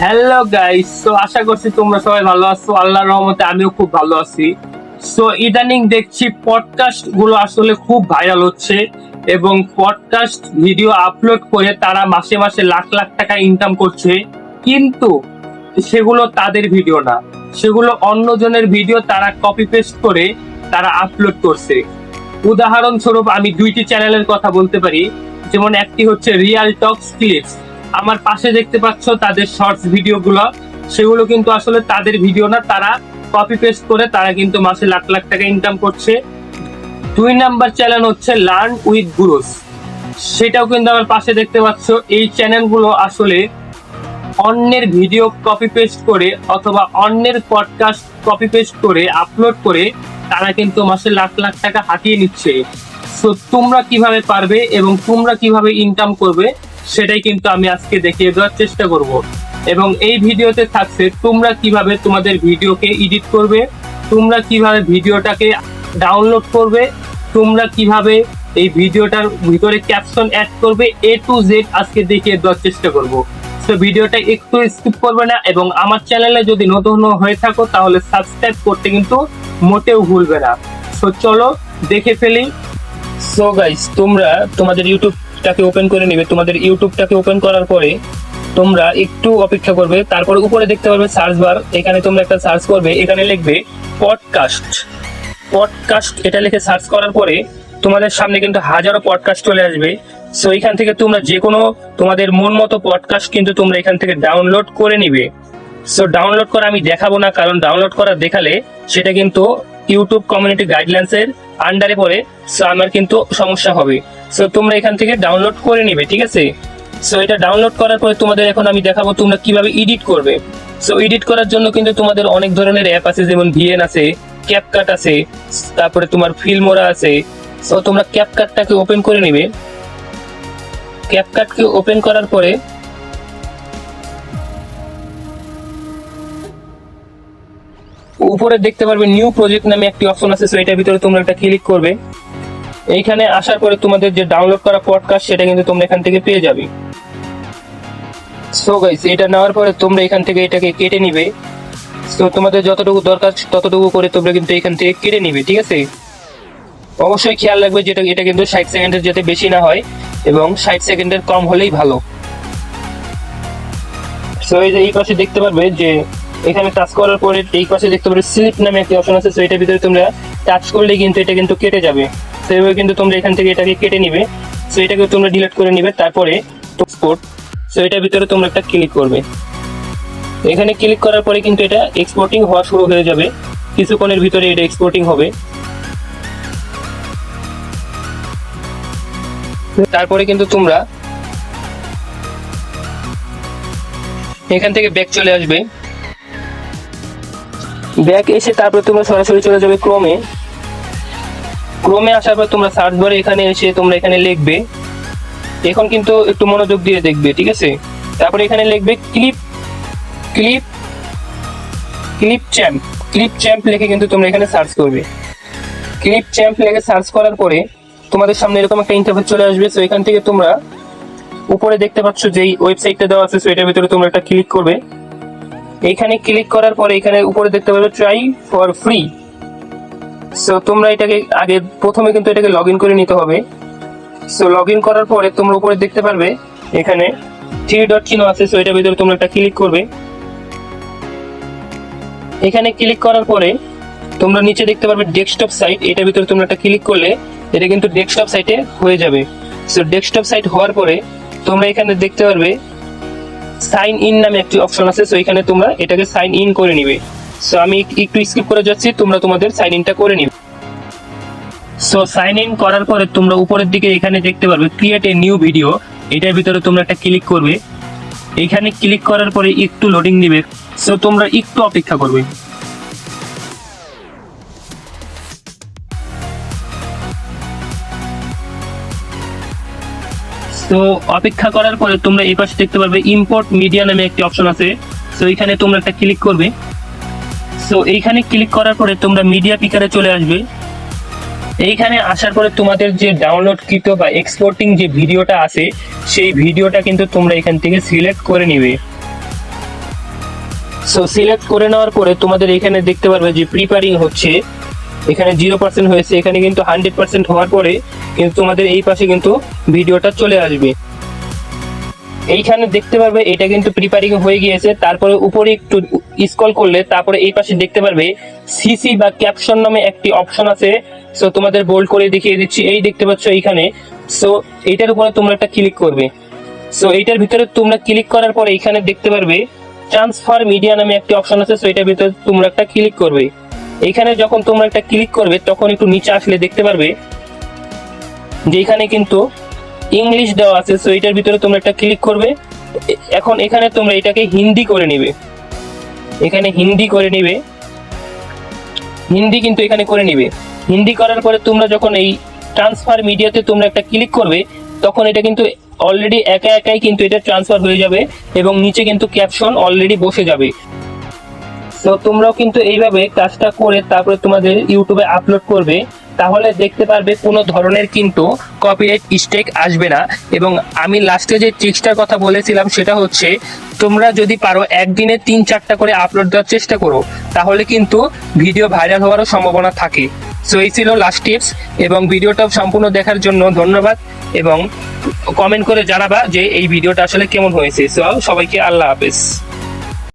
Hello guys so আশা করছি তোমরা সবাই ভালো আছো। আল্লাহর রহমতে আমিও খুব ভালো আছি। সো ইদানিং দেখছি পডকাস্টগুলো আসলে খুব ভাইরাল হচ্ছে এবং পডকাস্ট ভিডিও আপলোড করে তারা মাসে মাসে লাখ লাখ টাকা ইনকাম করছে। কিন্তু সেগুলো তাদের ভিডিও না। সেগুলো অন্যজনের ভিডিও তারা কপি পেস্ট করে তারা আপলোড করছে। উদাহরণস্বরূপ আমি দুইটি চ্যানেলের কথা বলতে পারি। যেমন একটি হচ্ছে রিয়াল টক্স ক্লিপস আমার পাশে দেখতে পাচ্ছ তাদের শর্টস ভিডিওগুলো সেগুলো কিন্তু আসলে তাদের ভিডিও না, তারা কপি পেস্ট করে তারা কিন্তু মাসে লাখ লাখ টাকা ইনকাম করছে। দুই নাম্বার চ্যানেল হচ্ছে লার্ন উইথ গুরুস সেটাও কিন্তু আমার পাশে দেখতে পাচ্ছ। এই চ্যানেলগুলো আসলে অন্যের ভিডিও কপি পেস্ট করে অথবা অন্যের পডকাস্ট কপি পেস্ট করে আপলোড করে তারা কিন্তু মাসে লাখ লাখ টাকা হাতিয়ে নিচ্ছে। সো তোমরা কীভাবে পারবে এবং তোমরা কীভাবে ইনকাম করবে সেটাই কিন্তু আমি আজকে দেখিয়ে দেওয়ার চেষ্টা করব। এবং এই ভিডিওতে থাকছে তোমরা কীভাবে তোমাদের ভিডিওকে এডিট করবে, তোমরা কীভাবে ভিডিওটাকে ডাউনলোড করবে, তোমরা কীভাবে এই ভিডিওটার ভিতরে ক্যাপশন অ্যাড করবে এ টু জেড আজকে দেখিয়ে দেওয়ার চেষ্টা করব। তো ভিডিওটা একটু স্কিপ করবে না এবং আমার চ্যানেলে যদি নতুন হয়ে থাকো, তাহলে সাবস্ক্রাইব করতে কিন্তু মোটেও ভুলবে না। তো চলো দেখে ফেলি। সো গাইস তোমরা তোমাদের ইউটিউবটাকে ওপেন করে নেবে, তোমাদের ইউটিউবটাকে ওপেন করার পরে তোমরা একটু অপেক্ষা করবে, তারপরে উপরে দেখতে পারবে সার্চ বার এখানে তোমরা একটা সার্চ করবে, এখানে লিখবে পডকাস্ট পডকাস্ট এটা লিখে সার্চ করার পরে তোমাদের সামনে কিন্তু হাজারো পডকাস্ট চলে আসবে। সো এখান থেকে তোমরা যে কোনো তোমাদের মন মতো পডকাস্ট কিন্তু তোমরা এখান থেকে ডাউনলোড করে নিবে। সো ডাউনলোড করা আমি দেখাবো না, কারণ ডাউনলোড করা দেখালে সেটা কিন্তু ইউটিউব কমিউনিটি গাইডলাইন্স এর আন্ডারে পড়ে। সো আমার কিন্তু সমস্যা হবে। সো তোমরা এখান থেকে ডাউনলোড করে নিবে, ঠিক আছে? সো এটা ডাউনলোড করার পরে তোমাদের এখন আমি দেখাবো তোমরা কীভাবে এডিট করবে। সো এডিট করার জন্য কিন্তু তোমাদের অনেক ধরনের অ্যাপ আছে, যেমন ভিএন আছে ক্যাপকাট আছে, তারপরে তোমার ফিল্মোরা আছে। সো তোমরা ক্যাপকাটটাকে ওপেন করে নিবে। ক্যাপকাটকে ওপেন করার পরে উপরে দেখতে পারবে নিউ প্রজেক্ট নামে একটি অপশন আছে সো এটার ভিতরে তোমরা একটা ক্লিক করবে। এইখানে আসার পরে তোমাদের যে ডাউনলোড করা পডকাস্ট সেটা কিন্তু তোমরা এখান থেকে পেয়ে যাবে। সো গাইস এটা নেওয়ার পরে তোমরা এখান থেকে এটাকে কেটে নিবে। তো তোমাদের যতটুকু দরকার, ততটুকু করে তোমরা কিন্তু এখান থেকে কেটে নিবে, ঠিক আছে? অবশ্যই খেয়াল রাখবে যেটা, এটা কিন্তু ষাট সেকেন্ডের যাতে বেশি না হয় এবং ষাট সেকেন্ডের কম হলেই ভালো। সো এই যে এই পাশে দেখতে পারবে যে, এখানে টাচ করার পরে এই পাশে দেখতে পারবে স্লিপ নামে একটি অপশন আছে। সো এটার ভিতরে তোমরা টাচ করলে কিন্তু এটা কিন্তু কেটে যাবে। তো এভাবে কিন্তু তোমরা এখান থেকে এটাকে কেটে নিবে। সো এটাকে তোমরা ডিলিট করে নিবে, তারপরে এক্সপোর্ট সো এটার ভিতরে তোমরা একটা ক্লিক করবে। এখানে ক্লিক করার পরে কিন্তু এটা এক্সপোর্টিং হওয়া শুরু হয়ে যাবে। কিছুক্ষণের ভিতরে এটা এক্সপোর্টিং হবে। তারপরে কিন্তু তোমরা এখান থেকে ব্যাক চলে আসবে। ব্যাক এসে তারপরে তোমরা সরাসরি চলে যাবে ক্রোমে ক্রোমে আসার পর তোমরা সার্চ বারে এখানে এসে তোমরা এখানে লিখবে। এখন কিন্তু একটু মনোযোগ দিয়ে দেখবে, ঠিক আছে? তারপরে এখানে লিখবে clip clip clip champ clip champ লিখে কিন্তু তোমরা এখানে সার্চ করবে। ক্লিপ চ্যাম্প লিখে সার্চ করার পরে তোমাদের সামনে এরকম একটা ইন্টারফেস চলে আসবে। তো এখান থেকে তোমরা উপরে দেখতে পাচ্ছ যেই ওয়েবসাইটটা দেওয়া আছে সো এটার ভিতরে তোমরা একটা ক্লিক করবে। এখানে ক্লিক করার পরে এখানে উপরে দেখতে পাবে ট্রাই ফর ফ্রি সো তোমরা এটাকে আগে প্রথমে কিন্তু এটাকে লগ করে নিতে হবে। সো লগ করার পরে তোমরা উপরে দেখতে পারবে, এখানে থ্রি ডট চিহ্ন আছে সো এটার ভিতরে তোমরা একটা ক্লিক করবে। এখানে ক্লিক করার পরে তোমরা নিচে দেখতে পারবে ডেস্কটপ সাইট এটার ভিতরে তোমরা একটা ক্লিক করলে এটা কিন্তু ডেস্কটপ সাইটে হয়ে যাবে। সো ডেস্কটপ সাইট হওয়ার পরে তোমরা এখানে দেখতে পারবে সাইন ইন নামে একটি অপশন আছে সো এখানে তোমরা এটাকে সাইন ইন করে নিবে। সো আমি একটু স্কিপ করে যাচ্ছি, তোমরা তোমাদের সাইন ইনটা করে নিবে সো সাইন ইন করার পরে তোমরা উপরের দিকে এখানে দেখতে পারবে ক্রিয়েট এ নিউ ভিডিও এটার ভিতরে তোমরা একটা ক্লিক করবে। এখানে ক্লিক করার পরে একটু লোডিং নিবে। সো তোমরা একটু অপেক্ষা করবে। তো অপেক্ষা করার পরে তোমরা এই পাশে দেখতে পারবে ইম্পোর্ট মিডিয়া নামে একটি অপশন আছে। সো এখানে তোমরা একটা ক্লিক করবে। সো এইখানে ক্লিক করার পরে তোমরা মিডিয়া পিকারে চলে আসবে। এইখানে আসার পরে তোমাদের যে ডাউনলোড কৃত বা এক্সপোর্টিং যে ভিডিওটা আছে, সেই ভিডিওটা কিন্তু তোমরা এখান থেকে সিলেক্ট করে নিবে। সো সিলেক্ট করে নেওয়ার পরে তোমাদের এখানে দেখতে পারবে যে প্রিপারিং হচ্ছে। এখানে জিরো পার্সেন্ট হয়েছে, এখানে কিন্তু হান্ড্রেড পার্সেন্ট হওয়ার পরে কিন্তু তোমাদের এই পাশে কিন্তু ভিডিওটা চলে আসবে। এইখানে দেখতে পারবে, এটা কিন্তু প্রিপারিং হয়ে গিয়েছে। তারপরে উপরে একটু স্ক্রল করলে, তারপরে এই পাশে দেখতে পারবে সিসি বা ক্যাপশন নামে একটি অপশন আছে। সো তোমাদের বোল্ড করে দেখিয়ে দিচ্ছি। এই দেখতে পাচ্ছ এইখানে। সো এইটার উপরে তোমরা একটা ক্লিক করবে। সো এইটার ভিতরে তোমরা ক্লিক করার পরে এখানে দেখতে পারবে ট্রান্সফার মিডিয়া নামে একটি অপশন আছে। সো এটার ভিতরে তোমরা একটা ক্লিক করবে। এখানে যখন তোমরা একটা ক্লিক করবে, তখন একটু নিচে আসলে দেখতে পারবে যে এখানে কিন্তু ইংলিশ দেওয়া আছে সো এটার ভিতরে তোমরা একটা ক্লিক করবে। এখন এখানে তোমরা এটাকে হিন্দি করে নিবে। এখানে হিন্দি করে নিবে। হিন্দি কিন্তু এখানে করে নিবে। হিন্দি করার পরে তোমরা যখন এই ট্রান্সফার মিডিয়াতে তোমরা একটা ক্লিক করবে, তখন এটা কিন্তু অলরেডি একা একাই কিন্তু এটা ট্রান্সফার হয়ে যাবে এবং নিচে কিন্তু ক্যাপশন অলরেডি বসে যাবে। তো তোমরাও কিন্তু এইভাবে কাজটা করে তারপরে তোমাদের ইউটিউবে আপলোড করবে। তাহলে দেখতে পারবে কোনো ধরনের কিন্তু কপিরাইট স্টেক আসবে না। এবং আমি লাস্টে যে ট্রিক্সটার কথা বলেছিলাম সেটা হচ্ছে, তোমরা যদি পারো একদিনে তিন চারটা করে আপলোড দেওয়ার চেষ্টা করো, তাহলে কিন্তু ভিডিও ভাইরাল হওয়ারও সম্ভাবনা থাকে। সো এই ছিল লাস্ট টিপস এবং ভিডিওটা সম্পূর্ণ দেখার জন্য ধন্যবাদ এবং কমেন্ট করে জানাবা যে এই ভিডিওটা আসলে কেমন হয়েছে। সো সবাইকে আল্লাহ হাফেজ।